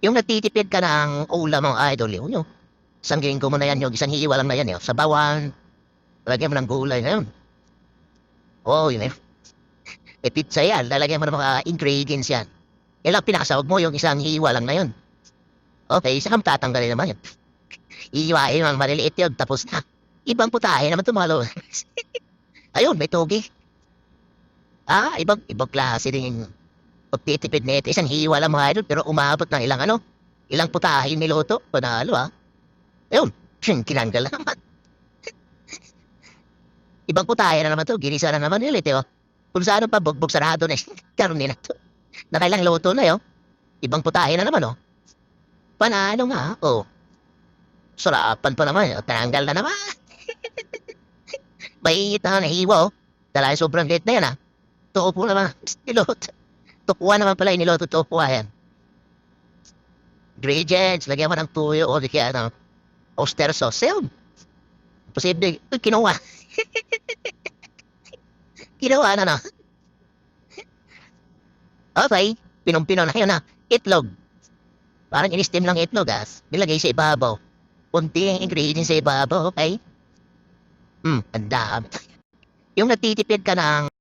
Yung nagtitipid ka ng ulam mo, idol, yun yung isang linggo mo na yan, yung isang hiwa lang na yan, yun. Sa bawan, lagyan mo ng gulay ngayon. Oo, oh, yun eh. May pizza yan, lalagyan mo ng mga ingredients yan. Lang pinakasahog mo, yung isang hiwa lang na yun. Okay, isa kang tatanggalin naman yun. Iiwain ang maliliit yun, tapos na. Ibang putahe naman tumalo. Ayun, may togi. Ah, ibang, ibang klase din pagtitipid nito. Isang hiwa lang mga idol, pero umabot ng ilang ano, ilang putahe niluto. Panalo ah. Ayun, siyang kinanggal na naman. ibang putahe na naman to, ginisa na naman ulit eh. Oh. Kung saan pa, bugbog sarado na karoon na to. Nakailang luto na yun. Ibang putahe na naman oh. Panalo nga, oh. Sarapan pa naman, oh. Tanggal na naman. May na hiwa oh. Dahil sobrang late na yan ah. Tuo po naman, niluto. Tukuha naman pala yung niluto, tukuha yan. Ingredients, lagyan mo ng tuyo o di kaya ng oyster sauce. Yun. Posible, uy, kinuha. kinuha na no. Okay, pinong-pino na yun na. Itlog. Parang in-steam lang itlog ah. Nilagay sa ibabaw. Kunting ingredients sa ibabaw, okay? Hmm, ang dami. Yung nagtitipid ka ng